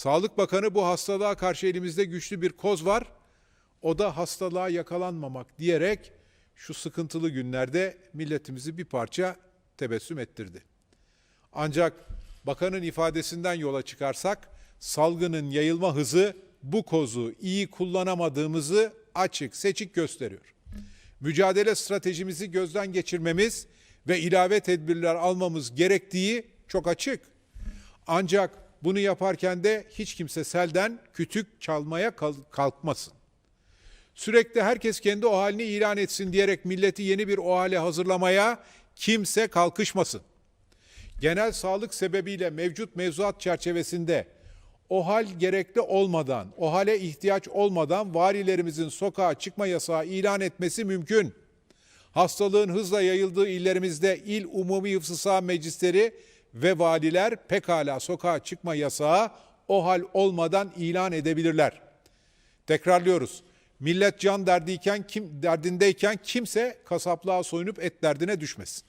Sağlık Bakanı bu hastalığa karşı elimizde güçlü bir koz var. O da hastalığa yakalanmamak diyerek şu sıkıntılı günlerde milletimizi bir parça tebessüm ettirdi. Ancak bakanın ifadesinden yola çıkarsak salgının yayılma hızı bu kozu iyi kullanamadığımızı açık seçik gösteriyor. Mücadele stratejimizi gözden geçirmemiz ve ilave tedbirler almamız gerektiği çok açık. Ancak bunu yaparken de hiç kimse selden kütük çalmaya kal- kalkmasın. Sürekli herkes kendi o halini ilan etsin diyerek milleti yeni bir o hale hazırlamaya kimse kalkışmasın. Genel sağlık sebebiyle mevcut mevzuat çerçevesinde o hal gerekli olmadan, o hale ihtiyaç olmadan valilerimizin sokağa çıkma yasağı ilan etmesi mümkün. Hastalığın hızla yayıldığı illerimizde il umumi hıfzı sağ meclisleri ve valiler pekala sokağa çıkma yasağı o hal olmadan ilan edebilirler. Tekrarlıyoruz. Millet can derdiyken kim derdindeyken kimse kasaplığa soyunup et derdine düşmesin.